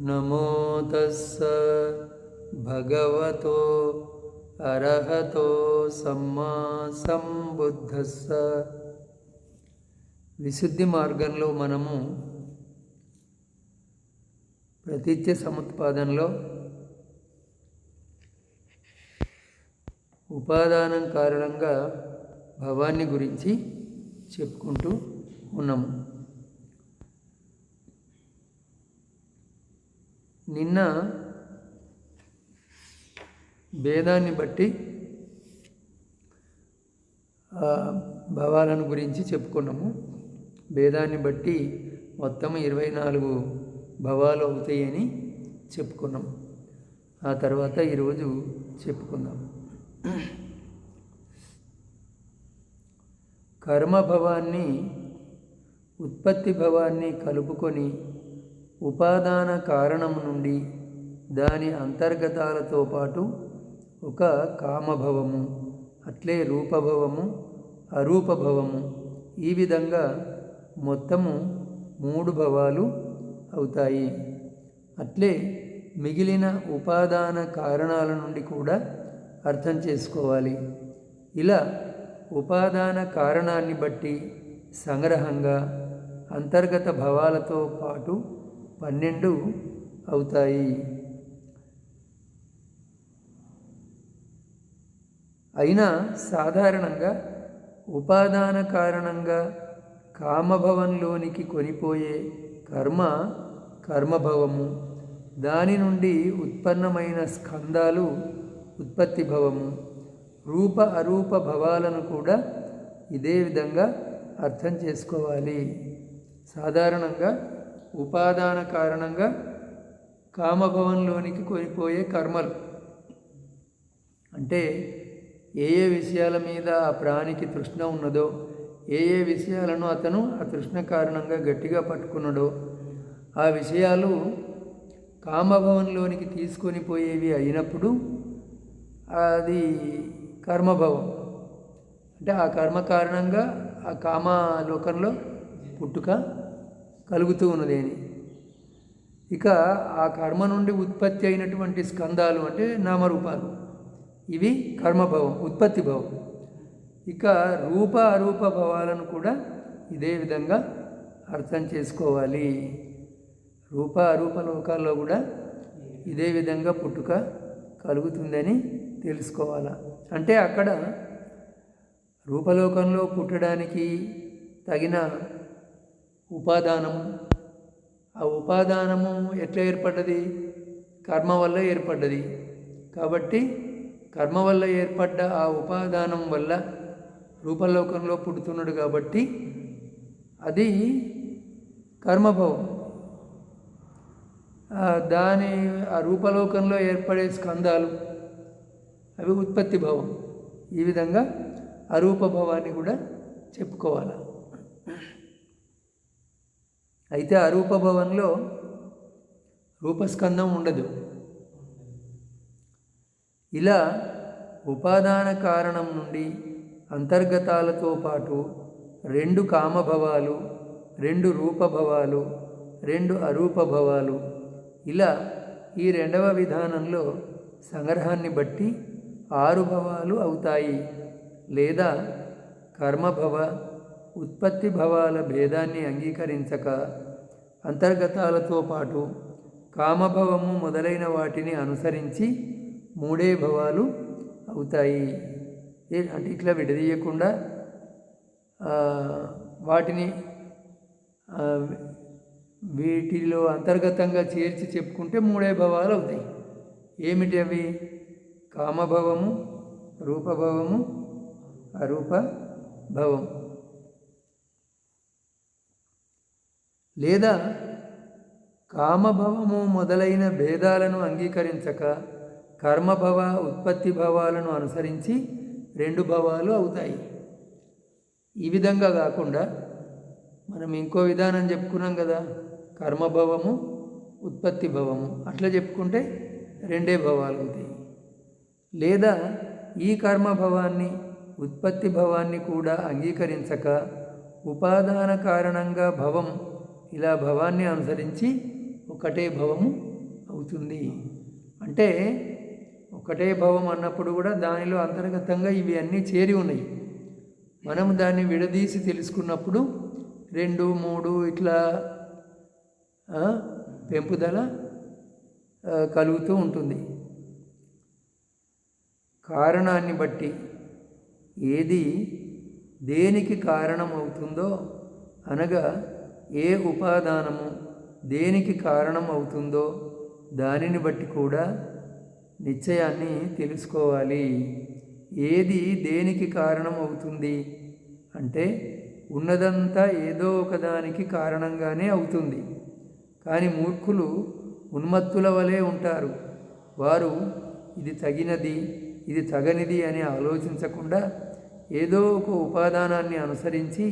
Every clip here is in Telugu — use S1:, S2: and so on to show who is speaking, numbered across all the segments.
S1: నమో తస్స భగవతో అర్హతో సమ్మా సంబుద్ధస్స. విశుద్ధి మార్గంలో మనము ప్రతిత్య సముత్పాదనలో ఉపాదానం కారణంగా భవాన్ని గురించి చెప్పుకుంటూ ఉన్నాము. నిన్న భేదాన్ని బట్టి ఆ భవాలను గురించి చెప్పుకున్నాము. భేదాన్ని బట్టి మొత్తం ఇరవై నాలుగు భవాలు అవుతాయని చెప్పుకున్నాం. ఆ తర్వాత ఈరోజు చెప్పుకుందాం. కర్మభవాన్ని ఉత్పత్తి భవాన్ని కలుపుకొని ఉపాదాన కారణం నుండి దాని అంతర్గతాలతో పాటు ఒక కామభవము అట్లే రూపభవము అరూపభవము. ఈ విధంగా మొత్తము మూడు భవాలు అవుతాయి. అట్లే మిగిలిన ఉపాదాన కారణాల నుండి కూడా అర్థం చేసుకోవాలి. ఇలా ఉపాదాన కారణాన్ని బట్టి సంగ్రహంగా అంతర్గత భవాలతో పాటు పన్నెండు అవుతాయి. అయినా సాధారణంగా ఉపాదాన కారణంగా కామభవంలోనికి కొనిపోయే కర్మ కర్మభవము. దాని నుండి ఉత్పన్నమైన స్కందాలు ఉత్పత్తి భవము. రూప అరూప భవాలను కూడా ఇదే విధంగా అర్థం చేసుకోవాలి. సాధారణంగా ఉపాదాన కారణంగా కామభవంలోనికి కొనిపోయే కర్మలు. అంటే ఏ ఏ విషయాల మీద ఆ ప్రాణికి తృష్ణ ఉన్నదో ఏ ఏ విషయాలను అతను ఆ తృష్ణ కారణంగా గట్టిగా పట్టుకున్నాడో ఆ విషయాలు కామభవంలోనికి తీసుకొని పోయేవి అయినప్పుడు అది కర్మభవం. అంటే ఆ కర్మ కారణంగా ఆ కామ లోకంలో పుట్టుక కలుగుతూ ఉన్నది అని. ఇక ఆ కర్మ నుండి ఉత్పత్తి అయినటువంటి స్కందాలు అంటే నామరూపాలు. ఇవి కర్మభవం ఉత్పత్తి భవం. ఇక రూప అరూప భావాలను కూడా ఇదే విధంగా అర్థం చేసుకోవాలి. రూప అరూప లోకాల్లో కూడా ఇదే విధంగా పుట్టుక కలుగుతుందని తెలుసుకోవాలా. అంటే అక్కడ రూపలోకంలో పుట్టడానికి తగిన ఉపాదానము. ఆ ఉపాదానము ఎట్లా ఏర్పడ్డది? కర్మ వల్ల ఏర్పడ్డది. కాబట్టి కర్మ వల్ల ఏర్పడ్డ ఆ ఉపాదానం వల్ల రూపలోకంలో పుడుతున్నాడు కాబట్టి అది కర్మభవం దాని ఆ రూపలోకంలో ఏర్పడే స్కందాలు అవి ఉత్పత్తి భవం. ఈ విధంగా అరూపభవాన్ని కూడా చెప్పుకోవాలి. అయితే అరూపభవంలో రూపస్కందం ఉండదు. ఇలా ఉపాదాన కారణం నుండి అంతర్గతాలతో పాటు రెండు కామభవాలు రెండు రూపభవాలు రెండు అరూపభవాలు ఇలా ఈ రెండవ విధానంలో సంగ్రహాన్ని బట్టి ఆరు భవాలు అవుతాయి లేదా కర్మభవ ఉత్పత్తి భవాల భేదాన్ని అంగీకరించక అంతర్గతాలతో పాటు కామభవము మొదలైన వాటిని అనుసరించి మూడే భవాలు అవుతాయి. అంటే ఇట్లా విడదీయకుండా వాటిని వీటిలో అంతర్గతంగా చేర్చి చెప్పుకుంటే మూడే భవాలు అవుతాయి. ఏమిటి అవి? కామభవము రూపభవము అరూప భవము లేదా కామభవము మొదలైన భేదాలను అంగీకరించక కర్మభవ ఉత్పత్తి భవాలను అనుసరించి రెండు భవాలు అవుతాయి. ఈ విధంగా కాకుండా మనం ఇంకో విధానం చెప్పుకున్నాం కదా కర్మభవము ఉత్పత్తి భవము. అట్లా చెప్పుకుంటే రెండే భవాలు అవుతాయి. లేదా ఈ కర్మభవాన్ని ఉత్పత్తి భవాన్ని కూడా అంగీకరించక ఉపాదాన కారణంగా భవం ఇలా భవాన్ని అనుసరించి ఒకటే భవము అవుతుంది. అంటే ఒకటే భవం అన్నప్పుడు కూడా దానిలో అంతర్గతంగా ఇవి అన్నీ చేరి ఉన్నాయి. మనం దాన్ని విడదీసి తెలుసుకున్నప్పుడు రెండు మూడు ఇట్లా పెంపుదల కలుగుతూ ఉంటుంది. కారణాన్ని బట్టి ఏది దేనికి కారణం అవుతుందో అనగా ఏ ఉపాదానము దేనికి కారణం అవుతుందో దానిని బట్టి కూడా నిశ్చయాన్ని తెలుసుకోవాలి. ఏది దేనికి కారణం అవుతుంది అంటే ఉన్నదంతా ఏదో ఒకదానికి కారణంగానే అవుతుంది. కానీ మూర్ఖులు ఉన్మత్తుల వలె ఉంటారు. వారు ఇది తగినది ఇది తగనిది అని ఆలోచించకుండా ఏదో ఒక ఉపాదానాన్ని అనుసరించి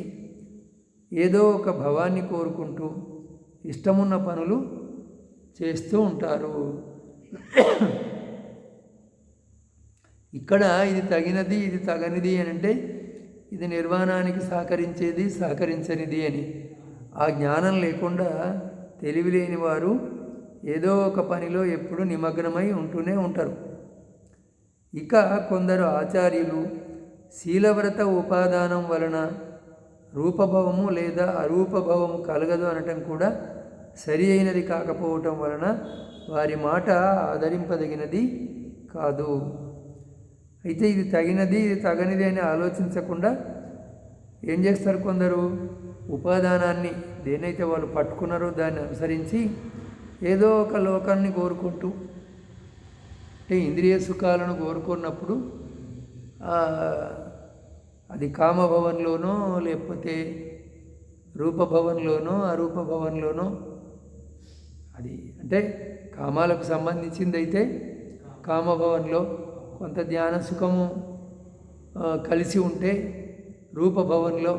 S1: ఏదో ఒక భవాన్ని కోరుకుంటూ ఇష్టమున్న పనులు చేస్తూ ఉంటారు. ఇక్కడ ఇది తగినది ఇది తగనిది అని అంటే ఇది నిర్వాణానికి సహకరించేది సహకరించనిది అని. ఆ జ్ఞానం లేకుండా తెలివి లేని వారు ఏదో ఒక పనిలో ఎప్పుడు నిమగ్నమై ఉంటూనే ఉంటారు. ఇక కొందరు ఆచార్యులు శీలవ్రత ఉపాదానం వలన రూపభవము లేదా అరూపభవము కలగదు అనటం కూడా సరి అయినది కాకపోవటం వలన వారి మాట ఆదరింపదగినది కాదు. అయితే ఇది తగినది ఇది తగనిది అని ఆలోచించకుండా ఏం చేస్తారు కొందరు? ఉపాదానాన్ని దేనైతే వాళ్ళు పట్టుకున్నారో దాన్ని అనుసరించి ఏదో ఒక లోకాన్ని కోరుకుంటూ అంటే ఇంద్రియ సుఖాలను కోరుకున్నప్పుడు అది కామభవన్లోనో లేకపోతే రూపభవన్లోనో అరూపభవన్లోనో అది అంటే కామాలకు సంబంధించింది అయితే కామభవన్లో కొంత ధ్యాన సుఖము కలిసి ఉంటే రూపభవన్లో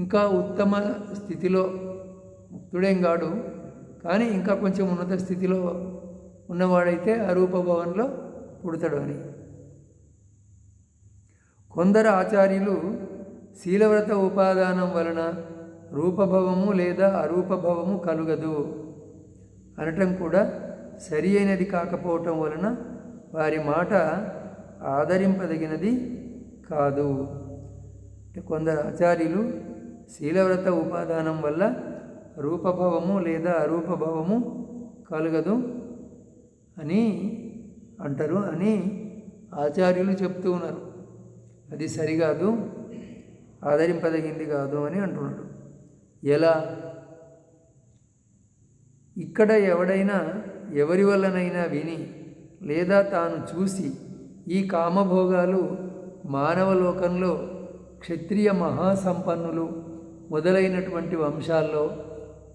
S1: ఇంకా ఉత్తమ స్థితిలో ముక్తుడేం కాడు. కానీ ఇంకా కొంచెం ఉన్నత స్థితిలో ఉన్నవాడైతే ఆ రూపభవన్లో పుడతాడు అని. కొందరు ఆచార్యులు శీలవ్రత ఉపాదానం వలన రూపభవము లేదా అరూపభవము కలుగదు అనటం కూడా సరి అయినది కాకపోవటం వలన వారి మాట ఆదరింపదగినది కాదు. కొందరు ఆచార్యులు శీలవ్రత ఉపాదానం వల్ల రూపభవము లేదా అరూపభవము కలగదు అని అంటారు అని ఆచార్యులు చెప్తూ ఉన్నారు. అది సరికాదు ఆదరింపదగింది కాదు అని అంటున్నాడు ఎలా? ఇక్కడ ఎవడైనా ఎవరి వల్లనైనా విని లేదా తాను చూసి ఈ కామభోగాలు మానవ లోకంలో క్షత్రియ మహాసంపన్నులు మొదలైనటువంటి వంశాల్లో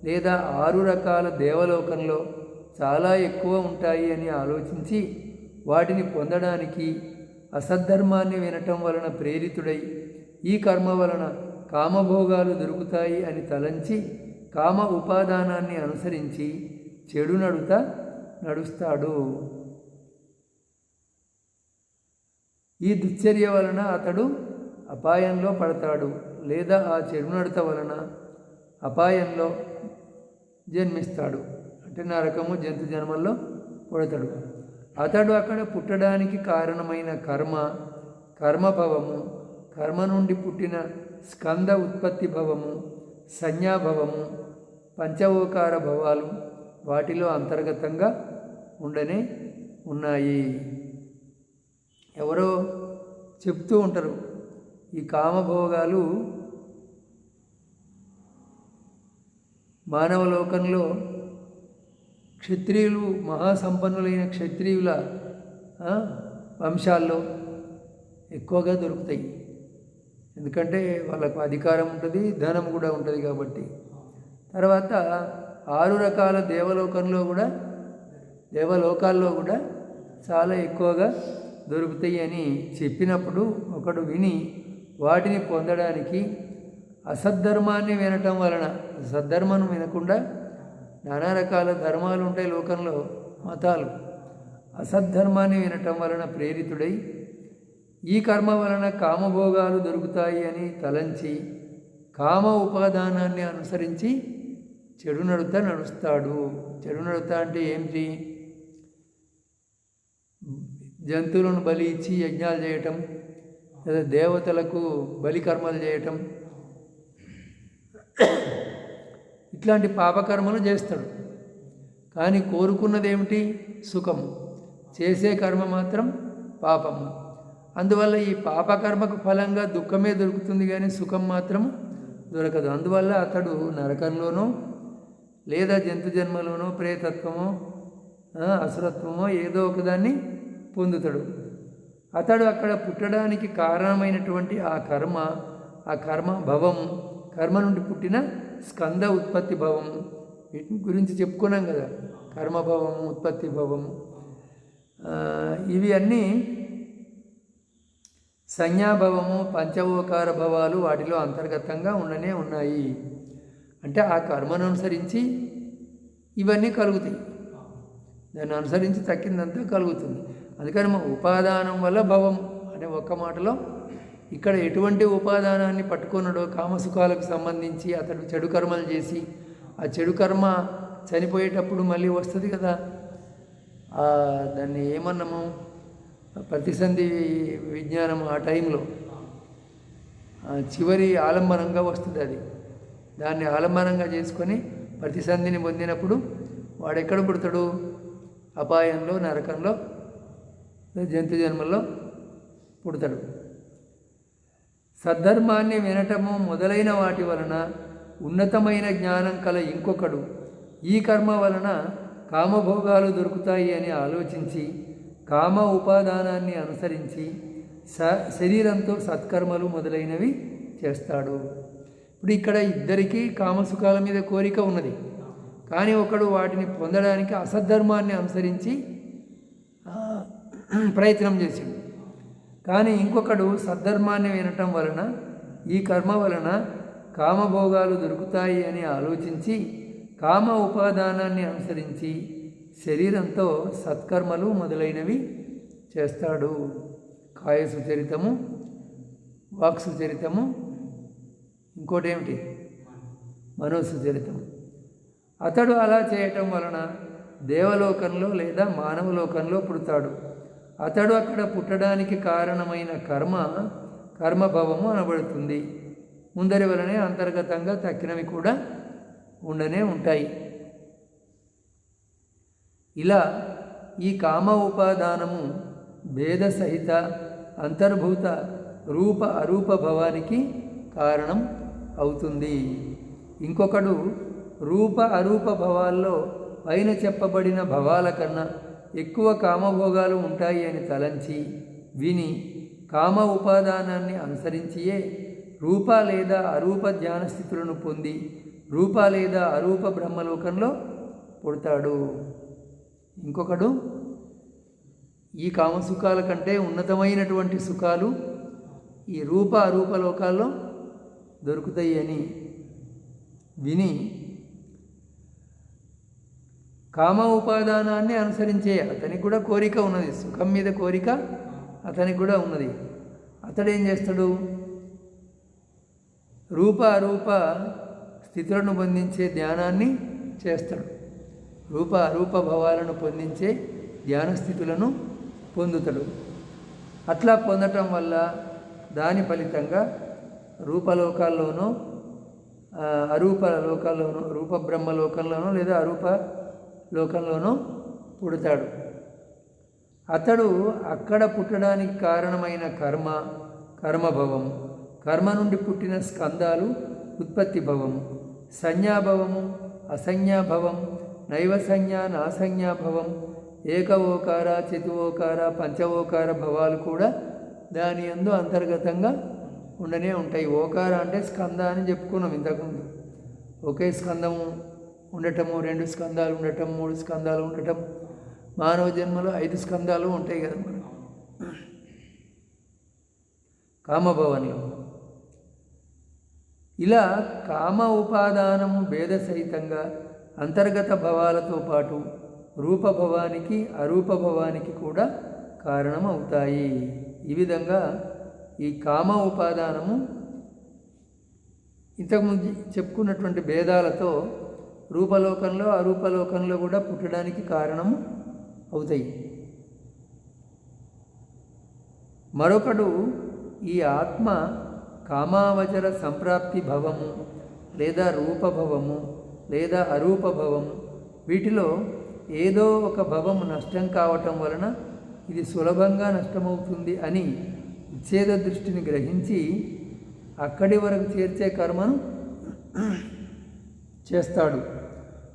S1: లేదా ఆరు రకాల దేవలోకంలో చాలా ఎక్కువ ఉంటాయి అని ఆలోచించి వాటిని పొందడానికి అసద్ధర్మాన్ని వినటం వలన ప్రేరితుడై ఈ కర్మ వలన కామభోగాలు దొరుకుతాయి అని తలంచి కామ ఉపాదానాన్ని అనుసరించి చెడు నడుత నడుస్తాడు. ఈ దుశ్చర్య వలన అతడు అపాయంలో పడతాడు లేదా ఆ చెడు నడత వలన అపాయంలో జన్మిస్తాడు. అంటే నరకము జంతు జన్మల్లో పడతాడు. అతడు అక్కడ పుట్టడానికి కారణమైన కర్మ కర్మభవము కర్మ నుండి పుట్టిన స్కంద ఉత్పత్తి భవము సంజ్ఞాభవము పంచవోకార భవాలు వాటిలో అంతర్గతంగా ఉండనే ఉన్నాయి. ఎవరో చెప్తూ ఉంటారు ఈ కామభోగాలు మానవ లోకంలో క్షత్రియులు మహాసంపన్నులైన క్షత్రియుల వంశాల్లో ఎక్కువగా దొరుకుతాయి. ఎందుకంటే వాళ్ళకు అధికారం ఉంటుంది ధనం కూడా ఉంటుంది కాబట్టి. తర్వాత ఆరు రకాల దేవలోకంలో కూడా దేవలోకాల్లో కూడా చాలా ఎక్కువగా దొరుకుతాయి అని చెప్పినప్పుడు ఒకడు విని వాటిని పొందడానికి అసద్ధర్మాన్ని వినటం వలన సద్ధర్మను వినకుండా నానా రకాల ధర్మాలు ఉంటాయి లోకంలో మతాలు. అసద్ధర్మాన్ని వినటం వలన ప్రేరితుడై ఈ కర్మ వలన కామభోగాలు దొరుకుతాయి అని తలంచి కామ ఉపాదానాన్ని అనుసరించి చెడు నడుత నడుస్తాడు. చెడు నడుత అంటే ఏంటి? జంతువులను బలి ఇచ్చి యజ్ఞాలు చేయటం లేదా దేవతలకు బలికర్మలు చేయటం ఇట్లాంటి పాపకర్మలు చేస్తాడు. కానీ కోరుకున్నది ఏమిటి సుఖము. చేసే కర్మ మాత్రం పాపము. అందువల్ల ఈ పాపకర్మకు ఫలంగా దుఃఖమే దొరుకుతుంది కానీ సుఖం మాత్రం దొరకదు. అందువల్ల అతడు నరకంలోనో లేదా జంతు జన్మలోనో ప్రేతత్వమో అసురత్వమో ఏదో ఒకదాన్ని పొందుతాడు. అతడు అక్కడ పుట్టడానికి కారణమైనటువంటి ఆ కర్మ ఆ కర్మ భవం కర్మ నుండి పుట్టిన స్కంద ఉత్పత్తి భవము వీటి గురించి చెప్పుకున్నాం కదా. కర్మభవము ఉత్పత్తి భవము ఇవి అన్నీ సంజ్ఞాభవము పంచవోకార భవాలు వాటిలో అంతర్గతంగా ఉండనే ఉన్నాయి. అంటే ఆ కర్మను అనుసరించి ఇవన్నీ కలుగుతాయి. దాన్ని అనుసరించి తక్కిందంతా కలుగుతుంది. అందుకని మా ఉపాదానం వల్ల భవం. అనే ఒక్క మాటలో ఇక్కడ ఎటువంటి ఉపాదానాన్ని పట్టుకున్నాడో కామసుఖాలకు సంబంధించి అతడు చెడు కర్మలు చేసి ఆ చెడు కర్మ చనిపోయేటప్పుడు మళ్ళీ వస్తుంది కదా. దాన్ని ఏమన్నాము? ప్రతిసంధి విజ్ఞానం ఆ టైంలో. చివరి ఆలంబనంగా వస్తుంది అది. దాన్ని ఆలంబనంగా చేసుకొని ప్రతిసంధిని పొందినప్పుడు వాడు ఎక్కడ పుడతాడు? అపాయంలో నరకంలో జంతు జన్మల్లో పుడతాడు. సద్ధర్మాన్ని వినటము మొదలైన వాటి వలన ఉన్నతమైన జ్ఞానం కల ఇంకొకడు. ఈ కర్మ వలన కామభోగాలు దొరుకుతాయి అని ఆలోచించి కామ ఉపాదానాన్ని అనుసరించి స శరీరంతో సత్కర్మలు మొదలైనవి చేస్తాడు. ఇప్పుడు ఇక్కడ ఇద్దరికీ కామసుఖాల మీద కోరిక ఉన్నది. కానీ ఒకడు వాటిని పొందడానికి అసద్ధర్మాన్ని అనుసరించి ప్రయత్నం చేసిండు కానీ ఇంకొకడు సద్ధర్మాన్ని వినటం వలన ఈ కర్మ వలన కామభోగాలు దొరుకుతాయి అని ఆలోచించి కామ ఉపాదానాన్ని అనుసరించి శరీరంతో సత్కర్మలు మొదలైనవి చేస్తాడు. కాయ సుచరితము వాక్ సుచరితము ఇంకోటి ఏమిటి మనోసుచరితము అతడు అలా చేయటం వలన దేవలోకంలో లేదా మానవలోకంలో పుడతాడు. అతడు అక్కడ పుట్టడానికి కారణమైన కర్మ కర్మభవము అనబడుతుంది. ముందరి వలనే అంతర్గతంగా తక్కినవి కూడా ఉండనే ఉంటాయి. ఇలా ఈ కామ ఉపాదానము భేద సహిత అంతర్భూత రూప అరూప భవానికి కారణం అవుతుంది. ఇంకొకడు రూప అరూప భవాల్లో పైన చెప్పబడిన భవాల కన్నా ఎక్కువ కామభోగాలు ఉంటాయి అని తలంచి విని కామ ఉపాదానాన్ని అనుసరించియే రూప లేదా అరూప ధ్యాన స్థితులను పొంది రూప లేదా అరూప బ్రహ్మలోకంలో పుడతాడు. ఇంకొకడు ఈ కామసుఖాల కంటే ఉన్నతమైనటువంటి సుఖాలు ఈ రూప అరూప లోకాల్లో దొరుకుతాయి అని విని కామ ఉపాదానాన్ని అనుసరించే అతనికి కూడా కోరిక ఉన్నది. సుఖం మీద కోరిక అతనికి కూడా ఉన్నది. అతడు ఏం చేస్తాడు? రూప అరూప స్థితులను పొందించే ధ్యానాన్ని చేస్తాడు. రూప అరూప భావాలను పొందించే ధ్యాన స్థితులను పొందుతాడు. అట్లా పొందటం వల్ల దాని ఫలితంగా రూపలోకాల్లోనూ అరూప లోకాల్లోనూ రూప బ్రహ్మ లోకంలోనూ లేదా అరూప లోకంలోనూ పుడతాడు. అతడు అక్కడ పుట్టడానికి కారణమైన కర్మ కర్మభవం. కర్మ నుండి పుట్టిన స్కందాలు ఉత్పత్తి భవము సంజ్ఞాభవము అసంజ్ఞాభవం నైవ సంజ్ఞ నాసంజ్ఞాభవం ఏకవోకార చతువోకార పంచవోకార భవాలు కూడా దాని యందు అంతర్గతంగా ఉండనే ఉంటాయి. ఓకార అంటే స్కంద అని చెప్పుకున్నాం ఇంతకుముందు. ఒకే స్కందము ఉండటము రెండు స్కందాలు ఉండటం మూడు స్కందాలు ఉండటం మానవ జన్మలో ఐదు స్కందాలు ఉంటాయి కదా మనం కామభవన్లో ఇలా కామ ఉపాదానము భేద సహితంగా అంతర్గత భవాలతో పాటు రూపభవానికి అరూపభవానికి కూడా కారణం అవుతాయి ఈ విధంగా ఈ కామ ఉపాదానము ఇంతకుముందు చెప్పుకున్నటువంటి భేదాలతో రూపలోకంలో అరూపలోకంలో కూడా పుట్టడానికి కారణం అవుతాయి. మరొకడు ఈ ఆత్మ కామావచర సంప్రాప్తి భవము లేదా రూపభవము లేదా అరూపభవము వీటిలో ఏదో ఒక భవము నష్టం కావటం వలన ఇది సులభంగా నష్టమవుతుంది అని ఉచ్ఛేద దృష్టిని గ్రహించి అక్కడి వరకు చేర్చే కర్మను చేస్తాడు.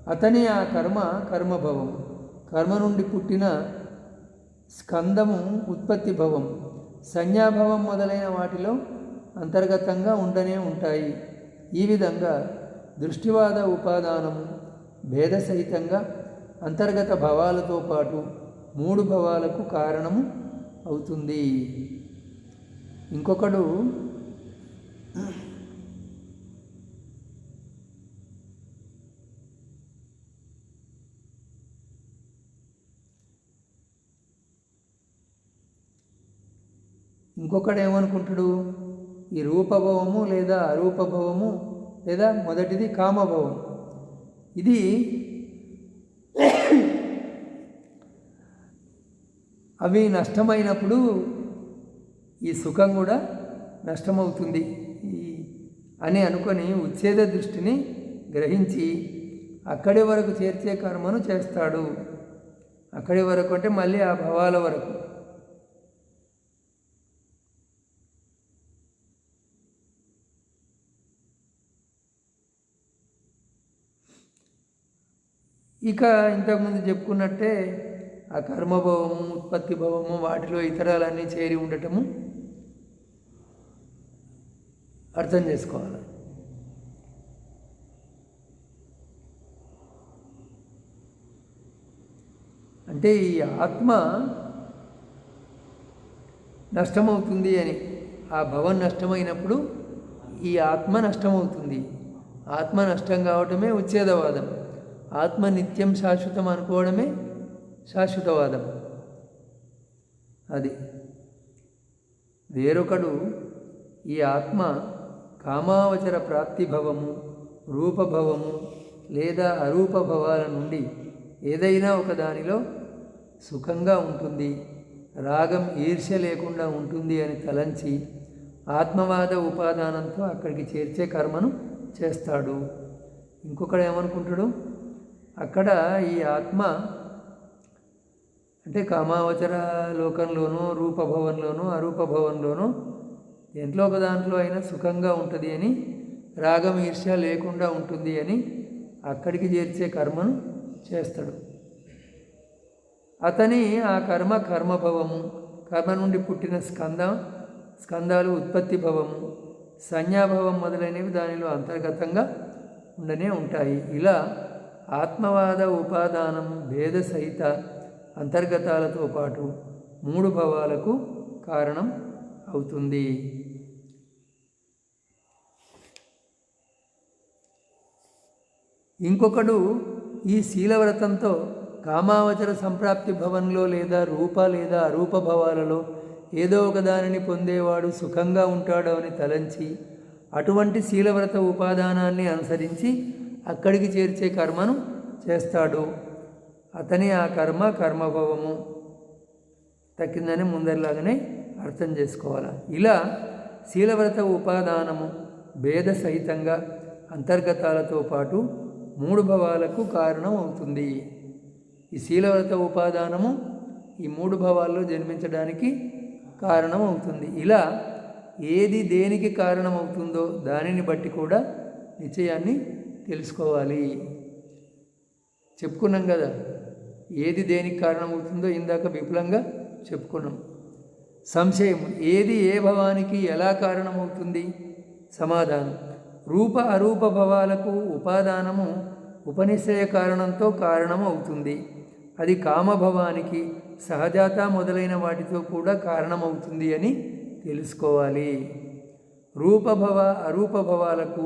S1: అతని ఆ కర్మ కర్మభవం. కర్మ నుండి పుట్టిన స్కందము ఉత్పత్తి భవం. సంజ్ఞాభవం మొదలైన వాటిలో అంతర్గతంగా ఉండనే ఉంటాయి. ఈ విధంగా దృష్టివాద ఉపాదానము భేదసహితంగా అంతర్గత భవాలతో పాటు మూడు భవాలకు కారణము అవుతుంది. ఇంకొకడు ఇంకొకడు ఏమనుకుంటాడు ఈ రూపభవము లేదా అరూపభవము లేదా మొదటిది కామభవం. ఇది అవి నష్టమైనప్పుడు ఈ సుఖం కూడా నష్టమవుతుంది. అని అనుకొని ఉచ్ఛేద దృష్టిని గ్రహించి అక్కడి వరకు చేర్చే కర్మను చేస్తాడు. అక్కడి వరకు అంటే మళ్ళీ ఆ భవాల వరకు. ఇక ఇంతకుముందు చెప్పుకున్నట్టే ఆ కర్మభవము ఉత్పత్తి భవము వాటిలో ఇతరాలన్నీ చేరి ఉండటము అర్థం చేసుకోవాలి. అంటే ఈ ఆత్మ నష్టమవుతుంది అని ఆ భవన్ నష్టమైనప్పుడు ఈ ఆత్మ నష్టమవుతుంది. ఆత్మ నష్టం కావటమే ఉచ్ఛేదవాదం. ఆత్మ నిత్యం శాశ్వతం అనుకోవడమే శాశ్వతవాదం. అది. వేరొకడు ఈ ఆత్మ కామావచర ప్రాప్తిభవము రూపభవము లేదా అరూపభవాల నుండి ఏదైనా ఒకదానిలో సుఖంగా ఉంటుంది రాగం ఈర్ష్య లేకుండా ఉంటుంది అని తలంచి ఆత్మవాద ఉపాదానంతో అక్కడికి చేర్చే కర్మను చేస్తాడు. ఇంకొకడు ఏమనుకుంటాడు? అక్కడ ఈ ఆత్మ అంటే కామావచర లోకంలోనూ రూపభవన్లోనూ అరూపభవన్లోనూ ఎంట్లో ఒక దాంట్లో అయినా సుఖంగా ఉంటుంది అని రాగం ఈర్ష్య లేకుండా ఉంటుంది అని అక్కడికి చేర్చే కర్మను చేస్తాడు. అతని ఆ కర్మ కర్మభవము కర్మ నుండి పుట్టిన స్కందం స్కందాలు ఉత్పత్తి భవము సంజ్ఞాభవం మొదలైనవి దానిలో అంతర్గతంగా ఉండనే ఉంటాయి. ఇలా ఆత్మవాద ఉపాదానం భేద సహిత అంతర్గతాలతో పాటు మూడు భవాలకు కారణం అవుతుంది. ఇంకొకడు ఈ శీలవ్రతంతో కామావచర సంప్రాప్తి భవన్లో లేదా రూప లేదా అరూప భవాలలో ఏదో ఒక దానిని పొందేవాడు సుఖంగా ఉంటాడు అని తలంచి అటువంటి శీలవ్రత ఉపాదానాన్ని అనుసరించి అక్కడికి చేర్చే కర్మను చేస్తాడు. అతని ఆ కర్మ కర్మభవము. తక్కిందని ముందరిలాగానే అర్థం చేసుకోవాలి? ఇలా శీలవ్రత ఉపాదానము భేద సహితంగా అంతర్గతాలతో పాటు మూడు భవాలకు కారణం అవుతుంది ఈ శీలవ్రత ఉపాదానము ఈ మూడు భవాల్లో జన్మించడానికి కారణం అవుతుంది ఇలా ఏది దేనికి కారణమవుతుందో దానిని బట్టి కూడా నిశ్చయాన్ని తెలుసుకోవాలి. చెప్పుకున్నాం కదా ఏది దేనికి కారణమవుతుందో ఇందాక విపులంగా చెప్పుకున్నాం. సంశయం ఏది ఏ భవానికి ఎలా కారణమవుతుంది? సమాధానం రూప అరూప భవాలకు ఉపాదానము ఉపనిశ్చయ కారణంతో కారణం అవుతుంది అది కామభవానికి సహజాత మొదలైన వాటితో కూడా కారణమవుతుంది అని తెలుసుకోవాలి. రూపభవ అరూపభవాలకు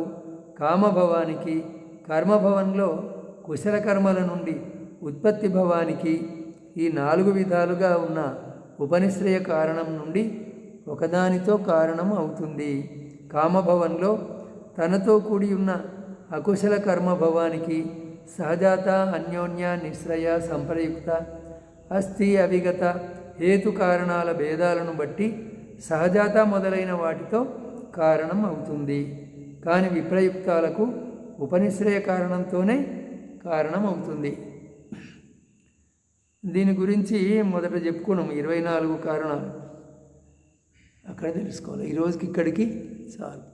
S1: కామభవానికి కర్మభవంలో కుశల కర్మల నుండి ఉత్పత్తి భవానికి ఈ నాలుగు విధాలుగా ఉన్న ఉపనిశ్రయ కారణం నుండి ఒకదానితో కారణం అవుతుంది. కామభవంలో తనతో కూడి ఉన్న అకుశల కర్మభవానికి సహజాత అన్యోన్య నిశ్రయ సంప్రయుక్త అస్థి అవిగత హేతు కారణాల భేదాలను బట్టి సహజాత మొదలైన వాటితో కారణం అవుతుంది. కానీ విప్రయుక్తాలకు ఉపనిశ్రయ కారణంతోనే కారణం అవుతుంది దీని గురించి మొదట చెప్పుకున్నాము ఇరవై నాలుగు కారణాలు. అక్కడ తెలుసుకోవాలి. ఈరోజుకి ఇక్కడికి చాలు